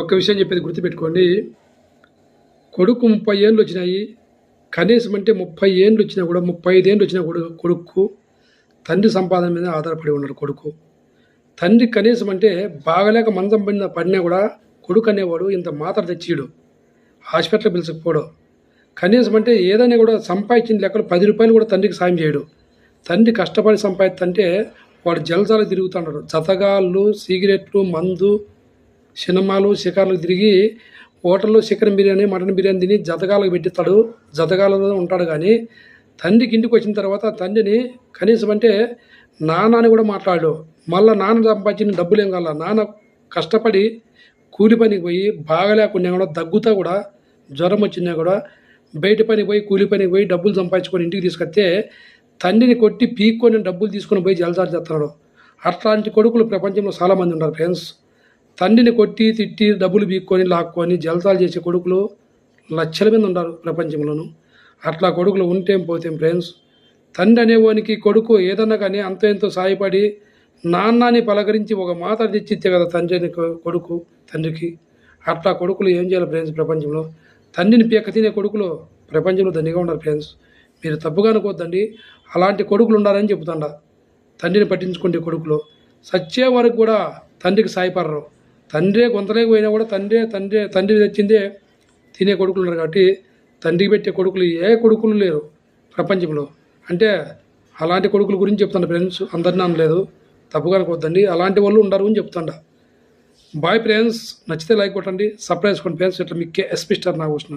ఒక్క విషయం చెప్పేది గుర్తుపెట్టుకోండి. కొడుకు ముప్పై ఏళ్ళు వచ్చినాయి. కనీసం అంటే ముప్పై ఏళ్ళు వచ్చినా కూడా ముప్పై ఐదేళ్ళు వచ్చినా కూడా కొడుకు తండ్రి సంపాదన మీద ఆధారపడి ఉన్నాడు కొడుకు. తండ్రి కనీసం అంటే బాగలేక మంచం పడిన పడినా కూడా కొడుకు అనేవాడు ఇంత మాత్ర తెచ్చిడు. హాస్పిటల్ పిలిచకపోడు. కనీసం అంటే ఏదైనా కూడా సంపాదించిన లెక్కలు పది రూపాయలు కూడా తండ్రికి సాయం చేయడు. తండ్రి కష్టపడి సంపాదిస్తుంటే వాడు జలజాల తిరుగుతున్నాడు జతగాళ్ళు సిగరెట్లు మందు సినిమాలు షికార్లకు తిరిగి హోటల్లో చికెన్ బిర్యానీ మటన్ బిర్యానీ తిని జతగాలకు పెట్టిస్తాడు. జతగాలలో ఉంటాడు కానీ తండ్రికి ఇంటికి వచ్చిన తర్వాత తండ్రిని కనీసం అంటే నాన్న అని కూడా మాట్లాడు. మళ్ళీ నాన్న సంపాదించిన డబ్బులు ఏం కావాల? నాన్న కష్టపడి కూలి పనికి పోయి బాగలేకుండా కూడా దగ్గుతా కూడా జ్వరం వచ్చినా కూడా బయట పనికి పోయి కూలి పనికి పోయి డబ్బులు సంపాదించుకొని ఇంటికి తీసుకొస్తే తండ్రిని కొట్టి పీక్కొని డబ్బులు తీసుకొని పోయి జలసాలు చేస్తున్నాడు. అట్లాంటి కొడుకులు ప్రపంచంలో చాలామంది ఉన్నారు ఫ్రెండ్స్. తండ్రిని కొట్టి తిట్టి డబ్బులు బీక్కొని లాక్కొని జలసాలు చేసే కొడుకులు లక్షల మంది ఉన్నారు ప్రపంచంలోనూ. అట్లా కొడుకులు ఉంటేం పోతేం ఫ్రెండ్స్? తండ్రి అనేవానికి కొడుకు ఏదన్నా కానీ అంత ఎంతో సాయపడి నాన్నని పలకరించి ఒక మాట తెచ్చితే కదా తండ్రిని కొడుకు తండ్రికి. అట్లా కొడుకులు ఏం చేయాలి ఫ్రెండ్స్ ప్రపంచంలో? తండ్రిని పీక తినే కొడుకులు ప్రపంచంలో దండిగా ఉన్నారు ఫ్రెండ్స్. మీరు తప్పుగా అనుకోద్దండి అలాంటి కొడుకులు ఉండాలని చెబుతాండ. తండ్రిని పట్టించుకుంటే కొడుకులు. సచ్చే వరకు కూడా తండ్రికి సాయపడరు. తండ్రే కొంతలేకపోయినా కూడా తండ్రే తండ్రి తండ్రి తెచ్చిందే తినే కొడుకులు ఉన్నారు కాబట్టి తండ్రికి పెట్టే కొడుకులు ఏ కొడుకులు లేరు ప్రపంచంలో. అంటే అలాంటి కొడుకుల గురించి చెప్తాను ఫ్రెండ్స్ అందరినీ అనలేదు. తప్పుగా అనుకోవద్దండి అలాంటి వాళ్ళు ఉండరు అని చెప్తాండ. బాయ్ ఫ్రెండ్స్ నచ్చితే లైక్ కొట్టండి సర్ప్రైజ్ కొన్ని ఫ్రెండ్స్. ఇట్లా మీకు ఎస్పీ స్టార్ నాకు వచ్చిన